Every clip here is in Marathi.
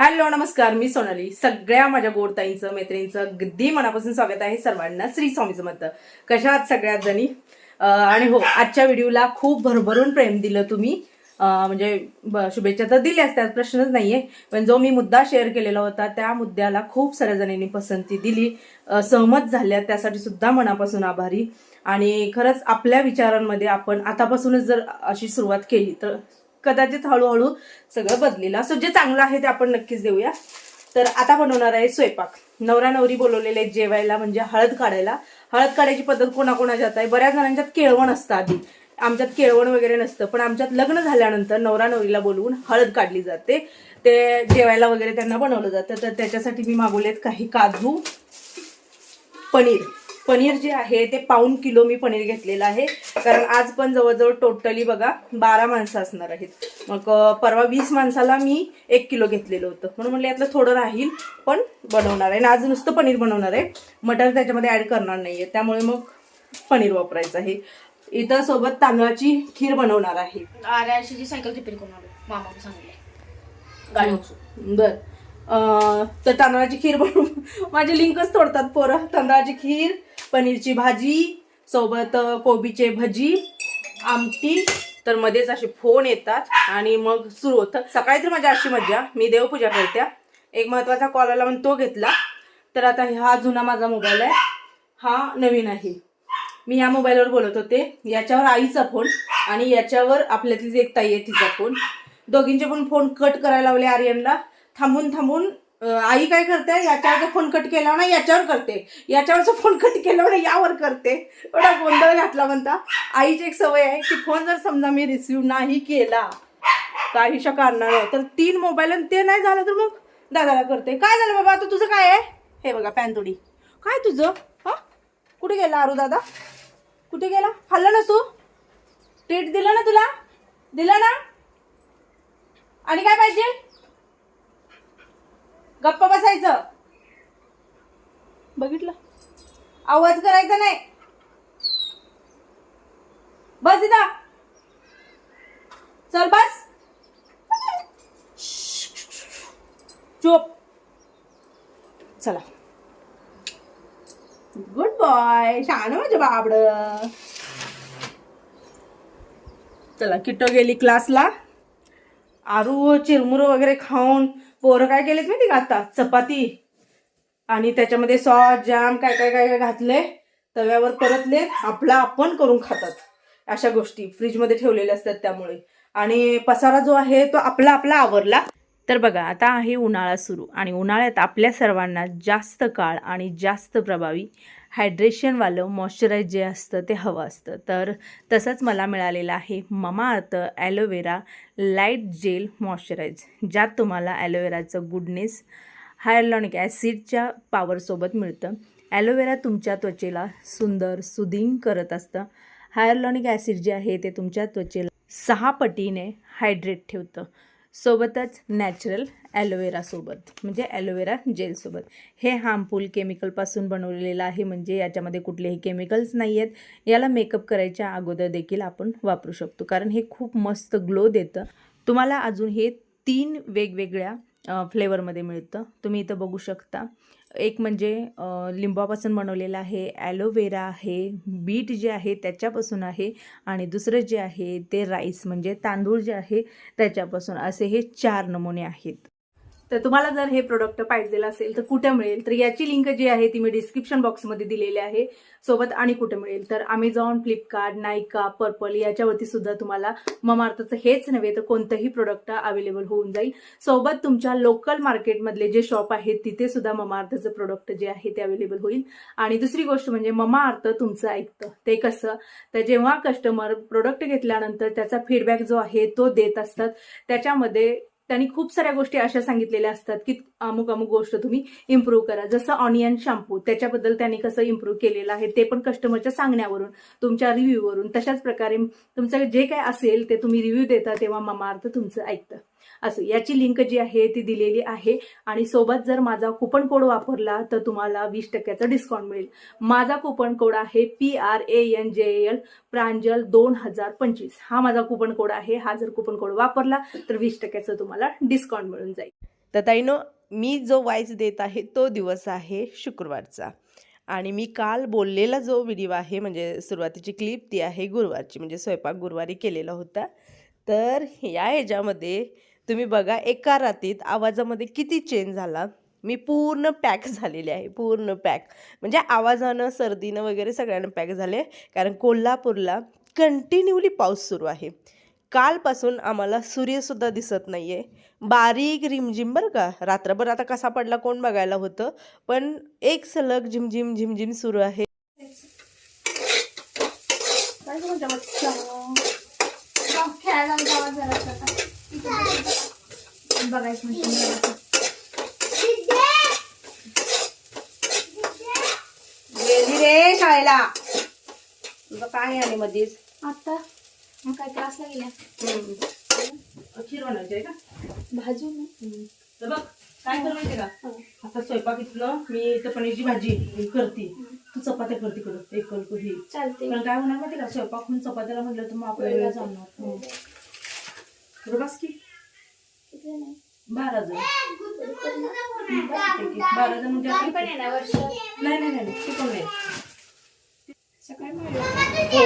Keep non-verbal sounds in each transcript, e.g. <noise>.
हॅलो नमस्कार मी सोनाली. सगळ्या माझ्या गोडताईंचं मैत्रिणींचं अगदी मनापासून स्वागत आहे सर्वांना श्री स्वामीचं मत कशा आहात सगळ्यात जणी? आणि हो आजच्या व्हिडिओला खूप भरभरून प्रेम दिलं तुम्ही. म्हणजे ब- शुभेच्छा तर दिल्याच त्यात प्रश्नच नाहीये. पण जो मी मुद्दा शेअर केलेला होता त्या मुद्द्याला खूप साऱ्या जणांनी पसंती दिली. सहमत झाल्या त्यासाठी सुद्धा मनापासून आभारी. आणि खरंच आपल्या विचारांमध्ये आपण आतापासूनच जर अशी सुरुवात केली तर कदाचित हळूहळू सगळं बदलेलं. असं जे चांगलं आहे ते आपण नक्कीच देऊया. तर आता बनवणार आहे स्वयंपाक. नवरा नवरी बोलवलेले आहेत जेवायला म्हणजे हळद काढायला. हळद काढायची पद्धत कोणाकोणाच्यात आहे? बऱ्याच जणांच्यात केळवण असतं आधी. आमच्यात केळवण वगैरे नसतं पण आमच्यात लग्न झाल्यानंतर नवरा नवरीला बोलवून हळद काढली जाते. ते जेवायला वगैरे त्यांना बनवलं जातं. तर त्याच्यासाठी मी मागवलेत काही काजू पनीर. पनीर जे आहे ते पाऊन किलो मी पनीर घेतलेलं आहे. कारण आज पण जवळजवळ टोटली बघा बारा माणसं असणार आहेत. मग परवा वीस माणसाला मी एक किलो घेतलेलं होतं. म्हणून म्हणलं यातलं थोडं राहील पण बनवणार आहे. आणि आज नुसतं पनीर बनवणार आहे. मटर त्याच्यामध्ये ऍड करणार नाहीये. त्यामुळे मग पनीर वापरायचं आहे. इथं सोबत तांदळाची खीर बनवणार आहे. आर्याशीची सायकल रिपेअर करून आलो मामाने सांगितले गाडी बर. तर तांदळाची खीर बनवून <laughs> माझे लिंकच तोडतात पोरं. तांदळाची खीर पनीरची भाजी सोबत कोबीचे भजी आमटी. तर मध्येच असे फोन येतात आणि मग सुरू होतं. सकाळी तर माझी अशी मज्जा. मी देवपूजा करत्या एक महत्त्वाचा कॉल आला म्हणून तो घेतला. तर आता हा जुना माझा मोबाईल आहे. हा नवीन आहे. मी या मोबाईलवर बोलत होते. याच्यावर आईचा फोन आणि याच्यावर आपल्यातली एक ताई आहे तिचा फोन दोघींचे पण फोन कट करायला लावले आर्यनला. थांबून थांबून आई काय करते? याच्यावर फोन कट केला ना याच्यावर करते. याच्यावरचा फोन कट केला ना यावर करते. एवढा गोंधळ घातला म्हणता. आईची एक सवय आहे की फोन जर समजा मी रिसिव्ह नाही केला काहीशा नाही तर तीन मोबाईल आणि ते नाही झालं तर मग दादाला करते. काय झालं बाबा? आता तुझं काय आहे? हे बघा पॅनतोडी काय तुझं? हा? कुठे गेला आरू दादा? कुठे गेला? खाल्लं ना तू? ट्रीट दिलं ना तुला? दिलं ना? आणि काय पाहिजे? गप्प बसायचं. बघितलं. आवाज करायचा नाही. बस इथं. चल बस. चुप. चला. गुड बॉय छान माझ्या बाबड. चला किट्टो गेली क्लासला आरू चिरमुरं वगैरे खाऊन पोरं काय केलेत माहिती का आता? चपाती. आणि त्याच्यामध्ये सॉस जाम काय काय काय काय घातले तव्यावर परतले आपला आपण करून खातात. अशा गोष्टी. फ्रीजमध्ये ठेवलेल्या असतात त्यामुळे. आणि पसारा जो आहे तो आपला आपला आवरला. तर बघा आता आहे उन्हाळा सुरू. आणि उन्हाळ्यात आपल्या सर्वांना जास्त काळ आणि जास्त प्रभावी हायड्रेशनवालं मॉइश्चराईज जे असतं ते हवं असतं. तर तसंच मला मिळालेलं आहे Mamaearth aloe vera light gel moisturise ज्यात तुम्हाला ॲलोवेराचं गुडनेस हायलॉनिक ॲसिडच्या पॉवरसोबत मिळतं. ॲलोवेरा तुमच्या त्वचेला सुंदर सुदिंग करत असतं. हायलॉनिक ॲसिड जे आहे ते तुमच्या त्वचेला सहा पटीने हायड्रेट ठेवतं. सोबतच नॅचरल ॲलोवेरासोबत म्हणजे ॲलोवेरा जेलसोबत हे हार्मफुल केमिकलपासून बनवलेलं आहे म्हणजे याच्यामध्ये कुठलेही केमिकल्स नाही आहेत. याला मेकअप करायच्या अगोदर देखील आपण वापरू शकतो कारण हे खूप मस्त ग्लो देतं. तुम्हाला अजून हे तीन वेगवेगळ्या फ्लेवरमध्ये मिळतं. तुम्ही इथं बघू शकता. एक म्हणजे लिंबापासून बनवलेलं आहे ॲलोवेरा आहे बीट जे आहे त्याच्यापासून आहे आणि दुसरं जे आहे ते राईस म्हणजे तांदूळ जे आहे त्याच्यापासून असे हे चार नमुने आहेत. तर तुम्हाला जर हे प्रोडक्ट पाहिजे असेल तर कुठं मिळेल? तर याची लिंक जी आहे ती मी डिस्क्रिप्शन बॉक्समध्ये दिलेली आहे. सोबत आणि कुठं मिळेल? तर अमेझॉन फ्लिपकार्ट नायका पर्पल याच्यावरती सुद्धा तुम्हाला ममार्थचं हेच नव्हे तर कोणतंही प्रोडक्ट अवेलेबल होऊन जाईल. सोबत तुमच्या लोकल मार्केटमधले जे शॉप आहेत तिथे सुद्धा ममार्थचं प्रोडक्ट जे आहे ते अवेलेबल होईल. आणि दुसरी गोष्ट म्हणजे ममाअर्थ तुमचं ऐकतं. ते कसं? तर जेव्हा कस्टमर प्रोडक्ट घेतल्यानंतर त्याचा फीडबॅक जो आहे तो देत असतात. त्याच्यामध्ये त्यांनी खूप साऱ्या गोष्टी अशा सांगितलेल्या असतात की अमुक अमुक गोष्ट तुम्ही इम्प्रूव्ह करा. जसं ऑनियन शॅम्पू त्याच्याबद्दल त्यांनी कसं इम्प्रूव्ह केलेलं आहे ते पण कस्टमरच्या सांगण्यावरून तुमच्या रिव्ह्यूवरून तशाच प्रकारे तुमचं जे काय असेल ते तुम्ही रिव्ह्यू देता तेव्हा ममार्थ तुमचं ऐकतं. असं याची लिंक जी आहे ती दिलेली आहे. आणि सोबत जर माझा कुपन कोड वापरला तर तुम्हाला वीस टक्क्याचा डिस्काउंट मिळेल. माझा कुपन कोड आहे P R A N J L Pranjal दोन हजार पंचवीस. हा माझा कुपन कोड आहे. हा जर कुपन कोड वापरला तर वीस टक्क्याचं तुम्हाला डिस्काउंट मिळून जाईल. तर ताईनो मी जो वाईज देत आहे तो दिवस आहे शुक्रवारचा. आणि मी काल बोललेला जो व्हिडिओ आहे म्हणजे सुरुवातीची क्लिप ती आहे गुरुवारची म्हणजे स्वयंपाक गुरुवारी केलेला होता. तर या ह्याच्यामध्ये तुम्ही बघा एका रात्रीत आवाजामध्ये किती चेंज झाला. मी पूर्ण पॅक <laughs> झालेली आहे पूर्ण पॅक म्हणजे आवाजानं सर्दीनं वगैरे सगळ्यांना पॅक झाले. कारण कोल्हापूरला कंटिन्युअली पाऊस सुरू आहे. कालपासून आम्हाला सूर्यसुद्धा दिसत नाही आहे बारीक रिमझिम बरं का. रात्रभर आता कसा पडला कोण बघायला होतं. पण एक सलग झिमझिम झिमझिम सुरू आहे. खेळायला आता. बघायचं म्हणजे. गेली रे शाळेला. तुझं काय आहे मध्येच आता? मग काय क्लासला गेल्या? खीर बनवायची आहे का? भाजून तर बघ काय कर माहितीये का? आता स्वयंपाक इथलं मी इथं पनीरची भाजी करते. तू चपात्या कर तिकडं एक कल ही. चालते पण काय होणार माहिती का? स्वयंपाक होऊन चपात्याला म्हटलं तर मग आपल्याला जाणार. हो. बस की. बारा जण. बारा जण म्हणजे नाही नाही नाही ते पण नाही सकाळी मिळेल हो.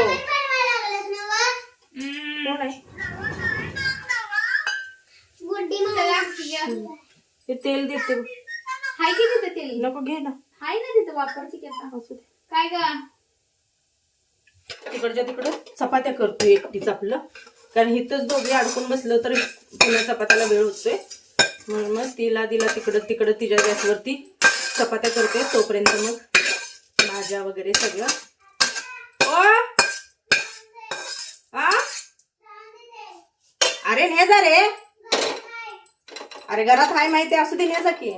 कोण आहे? ते तेल देते. हाय की तिथं तेल? नको घे ना. हाय ना तिथं वापरते की आता. असू दे. काय ग? तिकडच्या तिकडं. चपात्या करतोय एकटीच आपलं. कारण इथंच दोघे अडकून बसलं तर पुन्हा चपात्याला वेळ होतोय. म्हणून मग तिला दिला तिकडं तिकडं तिच्या गॅसवरती. चपात्या करते तोपर्यंत मग भाज्या वगैरे सगळं. अरे ने जा रे. अरे घरात हाय माहिती असू दे ने जा की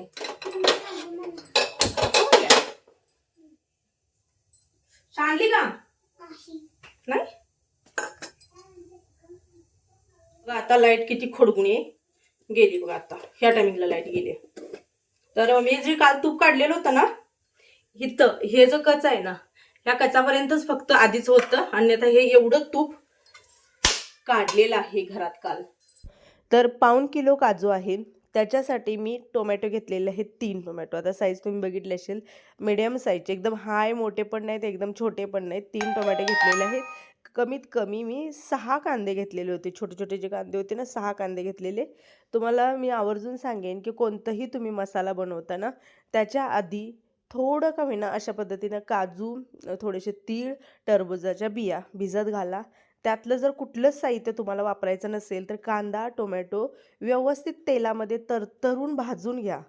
शांडली का नाही बघा आता लाइट किती खडगुणी गेली बघा आता. ह्या टायमिंगला लाइट गेली. तर मी जे काल तूप काढलेलं होतं ना इथं हे जो कच आहे ना ह्या कचापर्यंतच फक्त आधीच होतं. अन्यथा हे एवढं तूप काढलेलं आहे घरात काल. तर पाऊण किलो काजू आहे. त्याच्यासाठी मी टोमॅटो घेतलेले आहेत तीन टोमॅटो. आता साईज तुम्ही बघितले असेल मीडियम साईजचे एकदम हाय मोठे पण नाहीत एकदम छोटे पण नाहीत. तीन टोमॅटो घेतलेले आहेत. कमीत कमी मी सहा कांदे घेतलेले होते. छोटे छोटे जे कांदे होते ना सहा कांदे घेतलेले. तुम्हाला मी आवर्जून सांगेन की कोणतंही तुम्ही मसाला बनवताना त्याच्या आधी थोडं का होईना अशा पद्धतीनं काजू थोडेसे तीळ टरबुजाच्या बिया भिजत घाला. त्यातलं जर कुठलंच साहित्य तुम्हाला वापरायचं नसेल तर कांदा टोमॅटो व्यवस्थित तेलामध्ये तरतरून भाजून घ्या.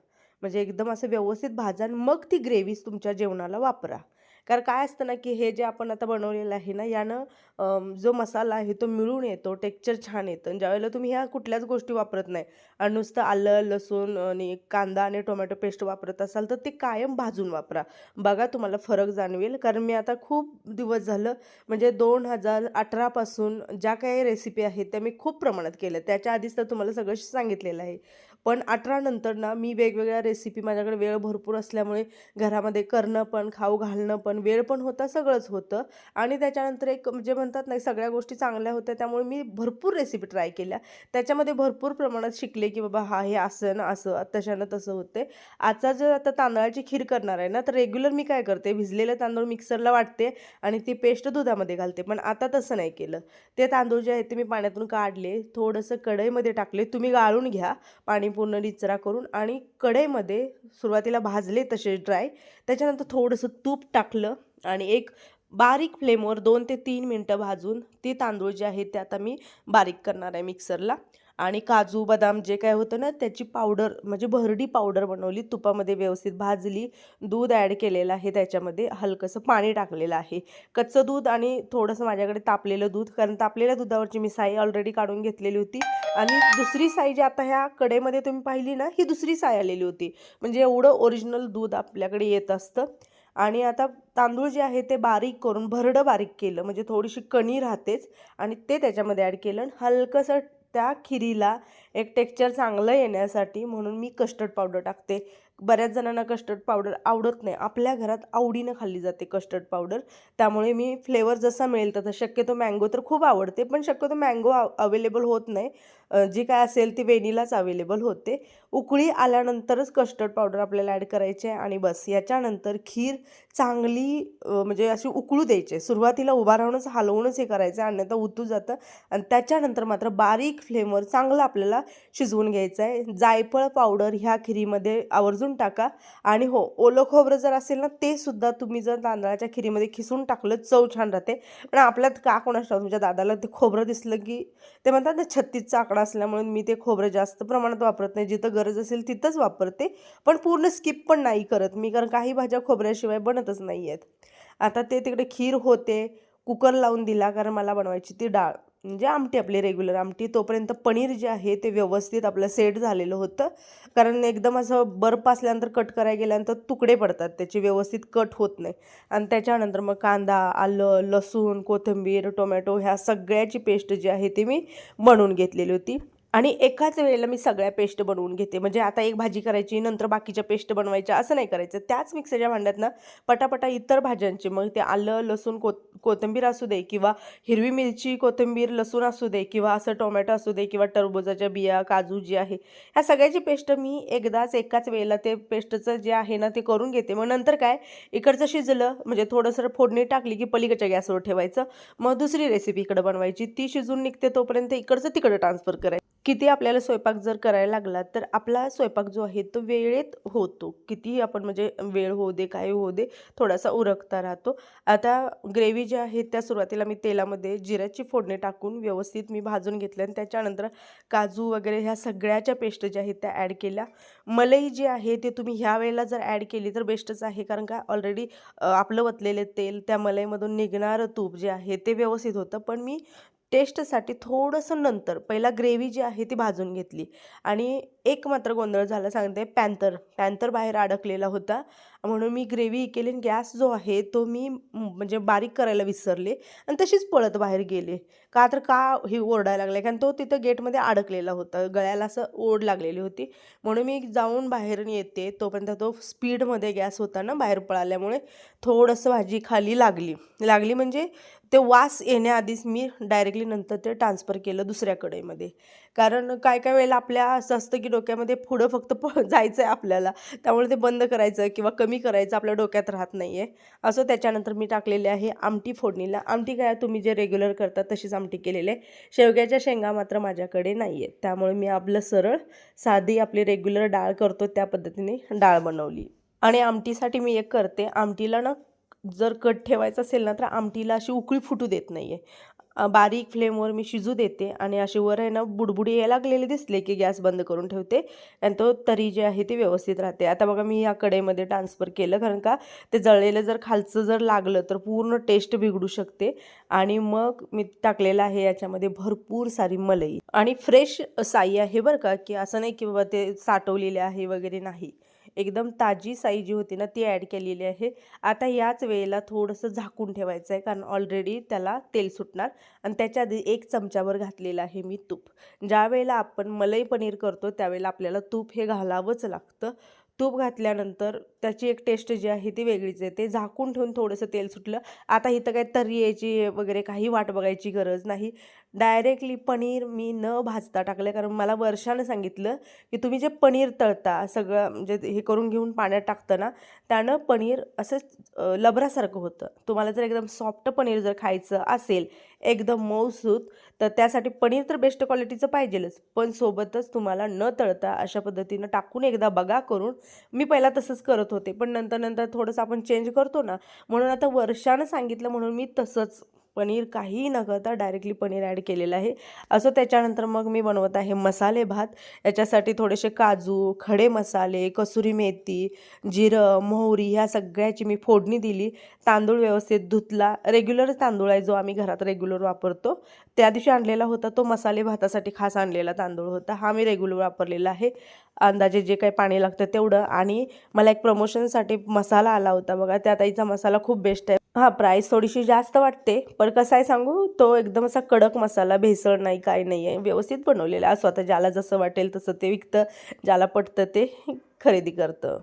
म्हणजे एकदम असं व्यवस्थित भाजा आणि मग ती ग्रेव्हीज तुमच्या जेवणाला वापरा. कारण काय असतं ना की हे जे आपण आता बनवलेलं आहे ना यानं जो मसाला आहे तो मिळून येतो टेक्स्चर छान येतं. आणि ज्यावेळेला तुम्ही ह्या कुठल्याच गोष्टी वापरत नाही आणि नुसतं आलं लसूण आणि कांदा आणि टोमॅटो पेस्ट वापरत असाल तर ते कायम भाजून वापरा. बघा तुम्हाला फरक जाणवेल. कारण मी आता खूप दिवस झालं म्हणजे दोन हजार अठरापासून ज्या काही रेसिपी आहेत त्या मी खूप प्रमाणात केल्या. त्याच्या आधीच तर तुम्हाला सगळं सांगितलेलं आहे. पण अठरा नंतर ना मी वेगवेगळ्या रेसिपी माझ्याकडे वेळ भरपूर असल्यामुळे घरामध्ये करणं पण खाऊ घालणं पण वेळ पण होता सगळंच होतं. आणि त्याच्यानंतर एक म्हणजे म्हणतात नाही सगळ्या गोष्टी चांगल्या होत्या त्यामुळे मी भरपूर रेसिपी ट्राय केल्या. त्याच्यामध्ये भरपूर प्रमाणात शिकले की बाबा हा हे असं ना असं तशानं तसं होते आजचा जर आता तांदळाची खीर करणार आहे ना तर रेग्युलर मी काय करते भिजलेलं तांदूळ मिक्सरला वाटते आणि ती पेस्ट दुधामध्ये घालते पण आता तसं नाही केलं. ते तांदूळ जे आहेत ते मी पाण्यातून काढले थोडंसं कढईमध्ये टाकले तुम्ही गाळून घ्या. पाणी पूर्ण निचरा करून आणि कढईमध्ये सुरुवातीला भाजले तसे ड्राय त्याच्यानंतर थोडंसं तूप टाकलं आणि एक बारीक फ्लेमवर दोन ते तीन मिनटं भाजून ते तांदूळ जे आहेत ते आता मी बारीक करणार आहे मिक्सरला आणि काजू बदाम जे काय होतं ना त्याची पावडर म्हणजे भरडी पावडर बनवली तुपामध्ये व्यवस्थित भाजली दूध ॲड केलेलं आहे त्याच्यामध्ये हलकंसं पाणी टाकलेलं आहे. कच्चं दूध आणि थोडंसं माझ्याकडे तापलेलं दूध कारण तापलेल्या दुधावरची मी साई ऑलरेडी काढून घेतलेली होती. आणि दुसरी साई जी आता ह्या कडेमध्ये तुम्ही पाहिली ना ही दुसरी साई आलेली होती. म्हणजे एवढं ओरिजिनल दूध आपल्याकडे येत असतं. आणि आता तांदूळ जे आहे ते बारीक करून भरडं बारीक केलं. म्हणजे थोडीशी कणी राहतेच आणि ते त्याच्यामध्ये ॲड केलं आणि हलकंसं त्या खिरीला एक टेक्स्चर चांगलं येण्यासाठी म्हणून मी कस्टर्ड पावडर टाकते. बऱ्याच जणांना कस्टर्ड पावडर आवडत नाही. आपल्या घरात आवडीनं खाल्ली जाते कस्टर्ड पावडर. त्यामुळे मी फ्लेवर जसा मिळेल तसा. शक्यतो मँगो तर खूप आवडते पण शक्यतो मँगो अवेलेबल होत नाही. जी काय असेल ती वेनिलाच अवेलेबल होते. उकळी आल्यानंतरच कस्टर्ड पावडर आपल्याला ॲड करायचे आहे आणि बस याच्यानंतर खीर चांगली म्हणजे अशी उकळू द्यायची. सुरुवातीला उभा राहूनच हलवूनच हे करायचं आहे अन्यथा उतू जातं. आणि त्याच्यानंतर मात्र बारीक फ्लेमवर चांगलं आपल्याला शिजवून घ्यायचं आहे. जायफळ पावडर ह्या खिरीमध्ये आवर्जून टाका. आणि हो ओलं खोबरं जर असेल ना ते सुद्धा तुम्ही जर तांदळाच्या खिरीमध्ये खिसून टाकलं चव छान राहते. पण आपल्यात का कोणाच तुमच्या दादाला ते खोबरं दिसलं की ते म्हणतात ना छत्तीसचा आकडा असल्यामुळे मी ते खोबरं जास्त प्रमाणात वापरत नाही. जिथं गरज असेल तिथंच वापरते पण पूर्ण स्किप पण नाही करत मी कारण काही भाज्या खोबऱ्याशिवाय बनतच नाही आहेत आता ते तिकडे खीर होते कुकर लावून दिला कारण मला बनवायची ती डाळ. म्हणजे आमटी आपली रेग्युलर आमटी तोपर्यंत पनीर जे आहे ते व्यवस्थित आपलं सेट झालेलं होतं. कारण एकदम असं बर्फ असल्यानंतर कट करायला गेल्यानंतर तुकडे पडतात त्याचे व्यवस्थित कट होत नाही. आणि त्याच्यानंतर मग कांदा आलं लसूण कोथिंबीर टोमॅटो ह्या सगळ्याची पेस्ट जी आहे ती मी बनवून घेतलेली होती. आणि एकाच वेळेला मी सगळ्या पेस्ट बनवून घेते. म्हणजे आता एक भाजी करायची नंतर बाकीच्या पेस्ट बनवायच्या असं नाही करायचं. त्याच मिक्सरच्या भांड्यात ना पटापटा इतर भाज्यांचे मग ते आलं लसूण को कोथिंबीर असू दे किंवा हिरवी मिरची कोथिंबीर लसूण असू दे किंवा असं टोमॅटो असू दे किंवा टरबूजाच्या बिया काजू जी आहे ह्या सगळ्याची पेस्ट मी एकदाच एकाच वेळेला ते पेस्टचं जे आहे ना ते करून घेते. मग नंतर काय? इकडचं शिजलं म्हणजे थोडंसं फोडणी टाकली की पलीकडच्या गॅसवर ठेवायचं. मग दुसरी रेसिपी इकडं बनवायची. ती शिजून निघते तोपर्यंत इकडचं तिकडं ट्रान्सफर करायचं. किती आपल्याला स्वयंपाक जर करायला लागला तर आपला स्वयंपाक जो आहे तो वेळेत होतो. कितीही आपण म्हणजे वेळ होऊ दे काय होऊ दे थोडासा उरकता राहतो. आता ग्रेव्ही जी आहे त्या सुरुवातीला मी तेलामध्ये जिऱ्याची फोडणी टाकून व्यवस्थित मी भाजून घेतलं आणि त्याच्यानंतर काजू वगैरे ह्या सगळ्याच्या पेस्ट ज्या आहेत त्या ॲड केल्या. मलई जी आहे ते तुम्ही ह्या वेळेला जर ॲड केली तर बेस्टच आहे. कारण का ऑलरेडी आपलं वतलेले तेल त्या मलईमधून निघणारं तूप जे आहे ते व्यवस्थित होतं. पण मी टेस्टसाठी थोडंसं नंतर पहिला ग्रेव्ही जी आहे ती भाजून घेतली. आणि एक मात्र गोंधळ झाला सांगते पॅन्थर. पॅन्थर बाहेर अडकलेला होता. म्हणून मी ग्रेव्ही केली आणि गॅस जो आहे तो मी म्हणजे बारीक करायला विसरले आणि तशीच पळत बाहेर गेले. का तर का हे ओरडायला लागले कारण तो तिथं गेटमध्ये अडकलेला होता. गळ्याला असं ओढ लागलेली होती. म्हणून मी जाऊन बाहेर येते तोपर्यंत तो स्पीडमध्ये गॅस होता ना बाहेर पळाल्यामुळे थोडंसं भाजी खाली लागली. लागली म्हणजे ते वास येण्याआधीच मी डायरेक्टली नंतर ते ट्रान्सफर केलं दुसऱ्या कढईमध्ये. कारण काय काय वेळेला आपल्या असं असतं की डोक्यामध्ये पुढं फक्त प <laughs> जायचं आहे आपल्याला. त्यामुळे ते बंद करायचं किंवा कमी करायचं आपल्या डोक्यात राहत नाही आहे असं त्याच्यानंतर मी टाकलेले आहे आमटी फोडणीला. आमटी काय तुम्ही जे रेग्युलर करता तशीच आमटी केलेली आहे. शेवग्याच्या शेंगा मात्र माझ्याकडे नाही आहेत त्यामुळे मी आपलं सरळ साधी आपली रेग्युलर डाळ करतो त्या पद्धतीने डाळ बनवली. आणि आमटीसाठी मी एक करते. आमटीला ना जर कट ठेवायचं असेल ना तर आमटीला अशी उकळी फुटू देत नाही आहे बारीक फ्लेमवर मी शिजू देते आणि अशी वर आहे ना बुडबुडी यायला लागलेले दिसले की गॅस बंद करून ठेवते. आणि तो तरी जे आहे ते व्यवस्थित राहते. आता बघा मी या कडेमध्ये ट्रान्सफर केलं कारण का ते जळलेलं जर खालचं जर लागलं तर पूर्ण टेस्ट बिघडू शकते. आणि मग मी टाकलेलं आहे याच्यामध्ये भरपूर सारी मलई. आणि फ्रेश साई आहे बरं का की असं नाही की बाबा ते साठवलेले आहे वगैरे नाही. एकदम ताजी साई जी होती ना ती ॲड केलेली आहे. आता याच वेळेला थोडंसं झाकून ठेवायचं आहे कारण ऑलरेडी त्याला तेल सुटणार. आणि त्याच्या आधी एक चमच्यावर घातलेलं आहे मी तूप. ज्या वेळेला आपण मलई पनीर करतो त्यावेळेला आपल्याला तूप हे घालावंच लागतं. तूप घातल्यानंतर त्याची एक टेस्ट जी आहे ती वेगळीच आहे. ते झाकून ठेवून थोडंसं तेल सुटलं. आता इथं काय तर्री यायची वगैरे काही वाट बघायची गरज नाही. डायरेक्टली पनीर मी न भाजता टाकलं कारण मला वर्षानं सांगितलं की तुम्ही जे पनीर तळता सगळं म्हणजे हे करून घेऊन पाण्यात टाकतं ना त्यानं पनीर असं लबरासारखं होतं. तुम्हाला जर एकदम सॉफ्ट पनीर जर खायचं असेल एकदम मऊसूत तर त्यासाठी पनीर तर बेस्ट क्वालिटीचं पाहिजेलच. पण सोबतच तुम्हाला न तळता अशा पद्धतीनं टाकून एकदा बघा करून मी पहिला तसंच करत होते. पण नंतर नंतर थोडंसं आपण चेंज करतो ना म्हणून आता वर्षानं सांगितलं म्हणून मी तसंच पनीर काहीही न करता डायरेक्टली पनीर ॲड केलेलं आहे. असं त्याच्यानंतर मग मी बनवत आहे मसाले भात. याच्यासाठी थोडेसे काजू खडे मसाले कसुरी मेथी जिरं मोहरी ह्या सगळ्याची मी फोडणी दिली. तांदूळ व्यवस्थित धुतला. रेग्युलर तांदूळ आहे जो आम्ही घरात रेग्युलर वापरतो. त्या दिवशी आणलेला होता तो मसाले भातासाठी खास आणलेला तांदूळ होता. हा मी रेग्युलर वापरलेला आहे. अंदाजे जे काही पाणी लागतं तेवढं. आणि मला एक प्रमोशनसाठी मसाला आला होता बघा. त्या ताईचा मसाला खूप बेस्ट आहे. हां प्राईस थोडीशी जास्त वाटते पण कसं आहे सांगू? तो एकदम असा कडक मसाला भेसळ नाही काय नाही आहे. व्यवस्थित बनवलेला असं स्वतः ज्याला जसं वाटेल तसं ते विकतं ज्याला पटतं ते खरेदी करतं.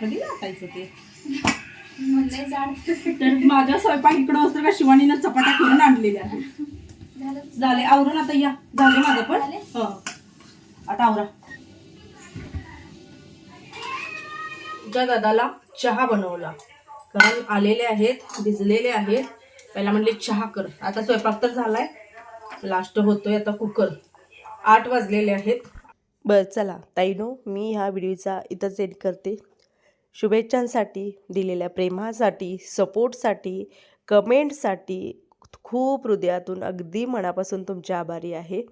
कधी टाकायचं ते? तर माझा स्वयंपाक इकडं असतं का शिवानीनं चपात्या करून आणलेल्या आहेत. झालं. झाले. आवरून आता या. झाले माझं पण? हं. आता आवरा. तुझ्या दादाला चहा बनवला. कारण आलेले आहेत भिजलेले आहेत. पहिला म्हणले चहा कर. आता स्वयंपाक तर झालाय. लास्ट होतोय आता कुकर. आठ वाजलेले आहेत. बरं चला. ताईनो मी ह्या व्हिडिओचा इथंच एड करते. शुभेच्छांसाठी दिलेल्या प्रेमासाठी सपोर्टसाठी कमेंटसाठी खूप हृदयातून अगदी मनापासून तुमचे आभारी आहे.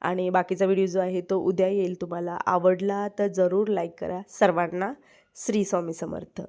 आणि बाकीचा व्हिडिओ जो आहे तो उद्या येईल. तुम्हाला आवडला तर जरूर लाईक करा. सर्वांना श्री स्वामी समर्थ.